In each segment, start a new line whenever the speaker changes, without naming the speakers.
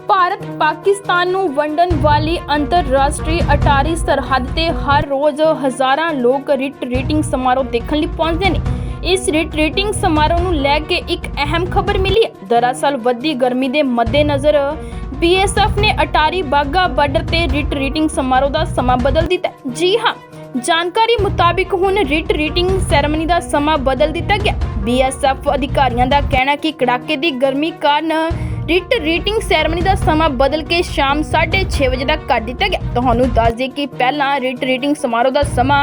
ਭਾਰਤ ਪਾਕਿਸਤਾਨ ਨੂੰ ਵੰਡਣ ਵਾਲੀ ਅੰਤਰਰਾਸ਼ਟਰੀ ਅਟਾਰੀ ਸਰਹੱਦ ਤੇ ਹਰ ਰੋਜ਼ ਹਜ਼ਾਰਾਂ ਲੋਕ ਰਿਟ ਸਮਾਰੋਹ ਦੇਖਣ ਲਈ ਪਹੁੰਚਦੇ ਨੇ। ਇਸ ਰਿਟ ਸਮਾਰੋਹ ਨੂੰ ਲੈ ਕੇ ਇੱਕ ਅਹਿਮ ਖਬਰ ਮਿਲੀ ਹੈ। ਦਰਅਸਲ ਵੱਧਦੀ ਗਰਮੀ ਦੇ ਮੱਦੇਨਜ਼ਰ ਬੀਐਸਐਫ ਨੇ ਅਟਾਰੀ ਬਾਗਾ ਬਾਰਡਰ ਤੇ ਰਿਟ ਰੀਟਿੰਗ ਸਮਾਰੋਹ ਦਾ ਸਮਾਂ ਬਦਲ ਦਿੱਤਾ ਜੀ ਹਾਂ, ਜਾਣਕਾਰੀ ਮੁਤਾਬਿਕ ਹੁਣ ਰਿਟ ਰੀਟਿੰਗ ਸੈਰੇਮਨੀ ਦਾ ਸਮਾਂ ਬਦਲ ਦਿੱਤਾ ਗਿਆ। ਬੀਐਸਐਫ ਅਧਿਕਾਰੀਆਂ ਦਾ ਕਹਿਣਾ ਕਿ ਕੜਾਕੇ ਦੀ ਗਰਮੀ ਕਾਰਨ ਰਿਟ ਰੀਟਿੰਗ ਸੈਰੇਮਨੀ ਦਾ ਸਮਾਂ ਬਦਲ ਕੇ ਸ਼ਾਮ 6:30 ਵਜੇ ਤੱਕ ਕਰ ਦਿੱਤਾ ਗਿਆ। ਤੁਹਾਨੂੰ ਦੱਸ ਦਈਏ ਕਿ ਪਹਿਲਾਂ ਰਿਟ ਰੀਟਿੰਗ ਸਮਾਰੋਹ ਦਾ ਸਮਾਂ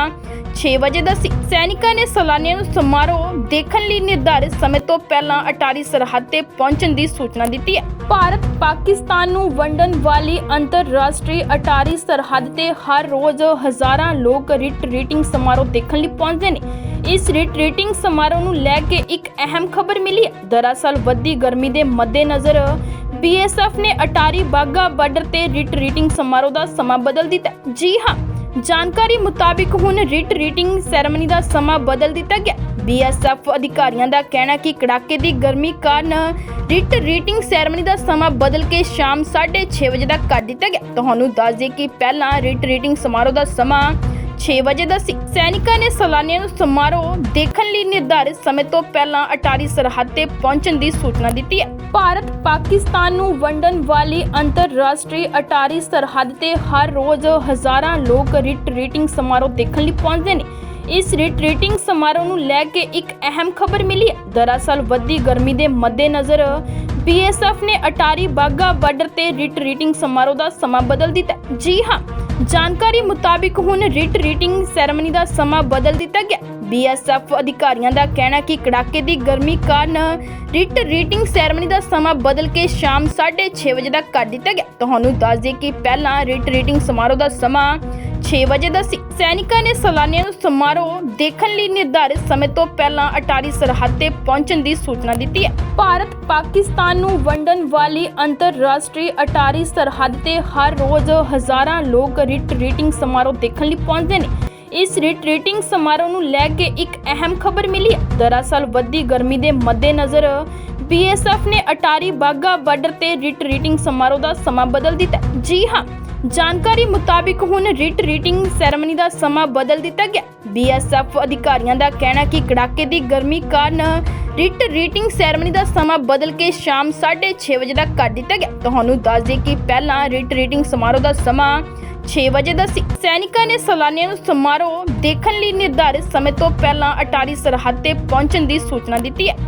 6 ਵਜੇ ਦਾ ਸੀ। ਸੈਨਿਕਾਂ ਨੇ ਸੈਲਾਨੀਆਂ ਨੂੰ ਸਮਾਰੋਹ ਦੇਖਣ ਲਈ ਨਿਰਧਾਰਿਤ ਸਮੇਂ ਤੋਂ ਪਹਿਲਾਂ ਅਟਾਰੀ ਸਰਹੱਦ ਤੇ ਪਹੁੰਚਣ ਦੀ ਸੂਚਨਾ ਦਿੱਤੀ ਹੈ। ਭਾਰਤ ਪਾਕਿਸਤਾਨ ਨੂੰ ਵੰਡਣ ਵਾਲੀ ਅੰਤਰਰਾਸ਼ਟਰੀ ਅਟਾਰੀ ਸਰਹੱਦ ਤੇ ਹਰ ਰੋਜ਼ ਹਜ਼ਾਰਾਂ ਲੋਕ ਰਿਟ ਰੀਟਿੰਗ ਸਮਾਰੋਹ ਦੇਖਣ ਲਈ ਪਹੁੰਚਦੇ ਨੇ। ਇਸ ਰਿਟ ਸਮਾਰੋਹ ਨੂੰ ਲੈ ਕੇ ਇੱਕ ਅਹਿਮ ਖਬਰ ਮਿਲੀ। ਦਰਅਸਲ ਵੱਧਦੀ ਗਰਮੀ ਦੇ ਮੱਦੇਨਜ਼ਰ ਬੀਐਸਐਫ ਨੇ ਅਟਾਰੀ ਬਾਗਾ ਬਾਰਡਰ ਤੇ ਰਿਟ ਸਮਾਰੋਹ ਦਾ ਸਮਾਂ ਬਦਲ ਦਿੱਤਾ। ਹੈ। ਜੀ ਹਾਂ, ਜਾਣਕਾਰੀ ਮੁਤਾਬਿਕ ਹੁਣ ਰਿਟ ਸੈਰੇਮਨੀ ਦਾ ਸਮਾਂ ਬਦਲ ਦਿੱਤਾ ਗਿਆ। ਬੀਐਸਐਫ ਅਧਿਕਾਰੀਆਂ ਦਾ ਕਹਿਣਾ ਕਿ ਕੜਾਕੇ ਦੀ ਗਰਮੀ ਕਾਰਨ ਰਿਟ ਰੀਟਿੰਗ ਸੈਰੇਮਨੀ ਦਾ ਸਮਾਂ ਬਦਲ ਕੇ ਸ਼ਾਮ 6:30 ਵਜੇ ਤੱਕ ਕਰ ਦਿੱਤਾ ਗਿਆ। ਤੁਹਾਨੂੰ ਦੱਸ ਦਈਏ ਕਿ ਪਹਿਲਾਂ ਰਿਟ ਰੀਟਿੰਗ ਸਮਾਰੋਹ ਦਾ ਸਮਾਂ 6 ਵਜੇ ਦਾ ਸੀ। ਸੈਨਿਕਾਂ ਨੇ ਸੈਲਾਨੀਆਂ ਨੂੰ ਸਮਾਰੋਹ ਦੇਖਣ ਲਈ ਨਿਰਧਾਰਿਤ ਸਮੇਂ ਤੋਂ ਪਹਿਲਾਂ ਅਟਾਰੀ ਸਰਹੱਦ ਤੇ ਪਹੁੰਚਣ ਦੀ ਸੂਚਨਾ ਦਿੱਤੀ ਹੈ। ਭਾਰਤ ਪਾਕਿਸਤਾਨ ਨੂੰ ਵੰਡਣ ਵਾਲੀ ਅੰਤਰਰਾਸ਼ਟਰੀ ਅਟਾਰੀ ਸਰਹੱਦ ਤੇ ਹਰ ਰੋਜ਼ ਹਜ਼ਾਰਾਂ ਲੋਕ ਰਿਟ ਸਮਾਰੋਹ ਦੇਖਣ ਲਈ ਪਹੁੰਚਦੇ ਨੇ। ਇਸ ਰਿਟ ਰੀਟਿੰਗ ਸਮਾਰੋਹ ਨੂੰ ਲੈ ਕੇ ਇੱਕ ਅਹਿਮ ਖਬਰ ਮਿਲੀ ਹੈ। ਦਰਅਸਲ ਵੱਧਦੀ ਗਰਮੀ ਦੇ ਮੱਦੇਨਜ਼ਰ ਬੀਐਸਐਫ ਨੇ ਅਟਾਰੀ ਬਾਗਾ ਬਾਰਡਰ ਤੇ ਰਿਟ ਰੀਟਿੰਗ ਸਮਾਰੋਹ ਦਾ ਸਮਾਂ ਬਦਲ ਦਿੱਤਾ ਜੀ ਹਾਂ ਜਾਣਕਾਰੀ ਮੁਤਾਬਿਕ ਹੁਣ ਰਿਟ ਰੀਟਿੰਗ ਸੈਰੇਮਨੀ ਦਾ ਸਮਾਂ ਬਦਲ ਦਿੱਤਾ ਗਿਆ। ਬੀਐਸਐਫ ਅਧਿਕਾਰੀਆਂ ਦਾ ਕਹਿਣਾ ਕਿ ਕੜਾਕੇ ਦੀ ਗਰਮੀ ਕਾਰਨ ਰਿਟ ਰੀਟਿੰਗ ਸੈਰੇਮਨੀ ਦਾ ਸਮਾਂ ਬਦਲ ਕੇ ਸ਼ਾਮ 6:30 ਵਜੇ ਤੱਕ ਕਰ ਦਿੱਤਾ ਗਿਆ। ਤੁਹਾਨੂੰ ਦੱਸ ਦਈਏ ਕਿ ਪਹਿਲਾਂ ਰਿਟ ਰੀਟਿੰਗ ਸਮਾਰੋਹ ਦਾ ਸਮਾਂ 6 ਵਜੇ ਦਾ ਸੀ। ਸੈਨਿਕਾਂ ਨੇ ਸੈਲਾਨੀਆਂ ਨੂੰ ਸਮਾਰੋਹ ਦੇਖਣ ਲਈ ਨਿਰਧਾਰਿਤ ਸਮੇਂ ਤੋਂ ਪਹਿਲਾਂ ਅਟਾਰੀ ਸਰਹੱਦ ਤੇ ਪਹੁੰਚਣ ਦੀ ਸੂਚਨਾ ਦਿੱਤੀ ਹੈ। ਭਾਰਤ ਪਾਕਿਸਤਾਨ ਨੂੰ ਵੰਡਣ ਵਾਲੀ ਅੰਤਰਰਾਸ਼ਟਰੀ ਅਟਾਰੀ ਸਰਹੱਦ ਤੇ ਹਰ ਰੋਜ਼ ਹਜ਼ਾਰਾਂ ਲੋਕ ਰਿਟ ਸਮਾਰੋਹ ਦੇਖਣ ਲਈ ਪਹੁੰਚਦੇ ਨੇ। ਇਸ ਰਿਟ ਰੀਟਿੰਗ ਸਮਾਰੋਹ ਨੂੰ ਲੈ ਕੇ ਇੱਕ ਅਹਿਮ ਖਬਰ ਮਿਲੀ ਹੈ। ਦਰਅਸਲ ਵੱਧਦੀ ਗਰਮੀ ਦੇ ਮੱਦੇਨਜ਼ਰ ਬੀਐਸਐਫ ਨੇ ਅਟਾਰੀ ਬਾਗਾ ਬਾਰਡਰ ਤੇ ਰਿਟ ਰੀਟਿੰਗ ਸਮਾਰੋਹ ਦਾ ਸਮਾਂ ਬਦਲ ਦਿੱਤਾ ਜੀ ਹਾਂ ਜਾਣਕਾਰੀ ਮੁਤਾਬਿਕ ਹੁਣ ਰਿਟ ਰੀਟਿੰਗ ਸੈਰੇਮਨੀ ਦਾ ਸਮਾਂ ਬਦਲ ਦਿੱਤਾ ਗਿਆ। ਬੀਐਸਐਫ ਅਧਿਕਾਰੀਆਂ ਦਾ ਕਹਿਣਾ ਕਿ ਕੜਾਕੇ ਦੀ ਗਰਮੀ ਕਾਰਨ ਰਿਟ ਰੀਟਿੰਗ ਸੈਰੇਮਨੀ ਦਾ ਸਮਾਂ ਬਦਲ ਕੇ ਸ਼ਾਮ 6:30 ਵਜੇ ਤੱਕ ਕਰ ਦਿੱਤਾ ਗਿਆ। ਤੁਹਾਨੂੰ ਦੱਸ ਦੇ ਕਿ ਪਹਿਲਾਂ ਰਿਟ ਰੀਟਿੰਗ ਸਮਾਰੋਹ ਦਾ ਸਮਾਂ 6 ਵਜੇ ਦਾ ਸੀ। ਸੈਨਿਕਾਂ ਨੇ ਸੈਲਾਨੀਆਂ ਨੂੰ ਸਮਾਰੋਹ ਦੇਖਣ ਲਈ ਨਿਰਧਾਰਿਤ ਸਮੇਂ ਤੋਂ ਪਹਿਲਾਂ ਅਟਾਰੀ ਸਰਹੱਦ ਤੇ ਪਹੁੰਚਣ ਦੀ ਸੂਚਨਾ ਦਿੱਤੀ ਹੈ।